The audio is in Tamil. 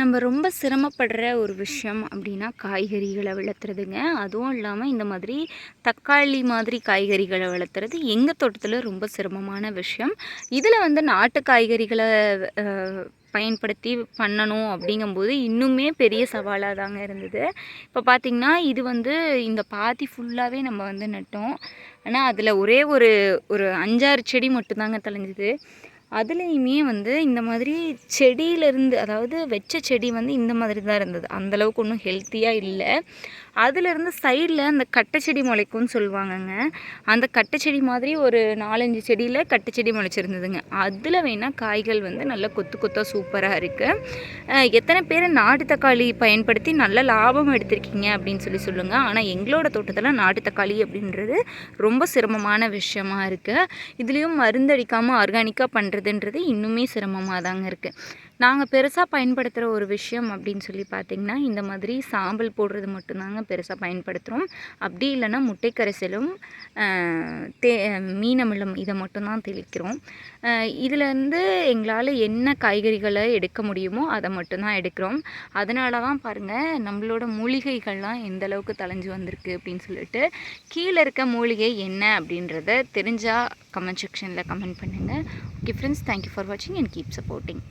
நம்ம ரொம்ப சிரமப்படுற ஒரு விஷயம் அப்படின்னா காய்கறிகளை வளர்த்துறதுங்க. அதுவும் இல்லாமல் இந்த மாதிரி தக்காளி மாதிரி காய்கறிகளை வளர்த்துறது எங்கள் தோட்டத்தில் ரொம்ப சிரமமான விஷயம். இதில் வந்து நாட்டு காய்கறிகளை பயன்படுத்தி பண்ணணும் அப்படிங்கும்போது இன்னுமே பெரிய சவாலாக தாங்க இருந்தது. இப்போ பார்த்திங்கன்னா இது வந்து இந்த பாத்தி ஃபுல்லாகவே நம்ம வந்து நட்டோம். ஆனால் அதில் ஒரே ஒரு ஒரு அஞ்சாறு செடி மட்டும்தாங்க தெளிஞ்சுது. அதுலேயுமே வந்து இந்த மாதிரி செடியிலேருந்து அதாவது வச்ச செடி வந்து இந்த மாதிரி தான் இருந்தது. அந்தளவுக்கு ஒன்றும் ஹெல்த்தியாக இல்லை. அதுலேருந்து சைடில் அந்த கட்டை செடி முளைக்கும்னு சொல்லுவாங்கங்க. அந்த கட்டை செடி மாதிரி ஒரு நாலஞ்சு செடியில் கட்டை செடி முளைச்சிருந்ததுங்க. அதில் வேணால் காய்கள் வந்து நல்லா கொத்து கொத்தாக சூப்பராக இருக்குது எத்தனை பேர் நாட்டு தக்காளி பயன்படுத்தி நல்ல லாபம் எடுத்திருக்கீங்க அப்படின்னு சொல்லி சொல்லுங்கள் ஆனால் எங்களோட தோட்டத்தில் நாட்டு தக்காளி அப்படின்றது ரொம்ப சிரமமான விஷயமா இருக்குது இதுலேயும் மருந்தடிக்காமல் ஆர்கானிக்காக பண்ணுறது பண்ணுறதுன்றது இன்னுமே சிரமமாக தாங்க இருக்குது நாங்கள் பெருசாக பயன்படுத்துகிற ஒரு விஷயம் அப்படின்னு சொல்லி பார்த்திங்கன்னா இந்த மாதிரி சாம்பல் போடுறது மட்டும்தாங்க பெருசாக பயன்படுத்துகிறோம் அப்படி இல்லைன்னா முட்டை கரைசலும் தே மீனமிலம் இதை மட்டும்தான் தெளிக்கிறோம். இதுலேருந்து எங்களால் என்ன காய்கறிகளை எடுக்க முடியுமோ அதை மட்டும்தான் எடுக்கிறோம். அதனால தான் பாருங்கள் நம்மளோட மூலிகைகள்லாம் எந்த அளவுக்கு தலைஞ்சு வந்திருக்கு அப்படின்னு சொல்லிட்டு கீழே இருக்க மூலிகை என்ன அப்படின்றத தெரிஞ்சால் கமெண்ட் செக்ஷனில் கமெண்ட் பண்ணுங்கள் okay friends thank you for வாட்சிங் அண்ட் கீப் சப்போர்ட்டிங்